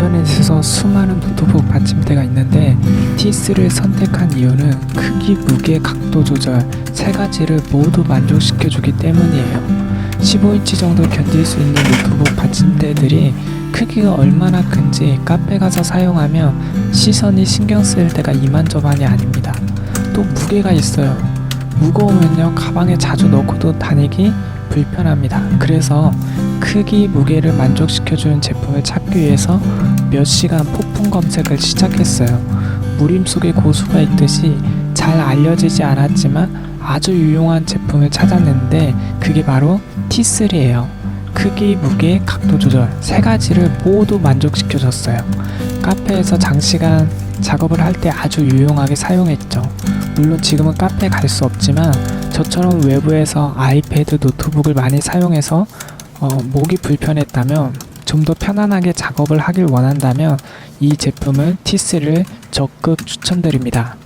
인터넷에서 수많은 노트북 받침대가 있는데 T3를 선택한 이유는 크기, 무게, 각도 조절 세 가지를 모두 만족시켜주기 때문이에요. 15인치 정도 견딜 수 있는 노트북 받침대들이 크기가 얼마나 큰지 카페 가서 사용하면 시선이 신경 쓰일 때가 이만저만이 아닙니다. 또 무게가 있어요. 무거우면요 가방에 자주 넣고도 다니기 불편합니다. 그래서 크기, 무게를 만족시켜주는 제품을 찾기 위해서 몇 시간 폭풍 검색을 시작했어요. 무림 속에 고수가 있듯이 잘 알려지지 않았지만 아주 유용한 제품을 찾았는데 그게 바로 T3예요. 크기, 무게, 각도 조절 세 가지를 모두 만족시켜줬어요. 카페에서 장시간 작업을 할 때 아주 유용하게 사용했죠. 물론 지금은 카페 갈수 없지만 저처럼 외부에서 아이패드, 노트북을 많이 사용해서 어, 목이 불편했다면 좀 더 편안하게 작업을 하길 원한다면 이 제품을 T3를 적극 추천드립니다.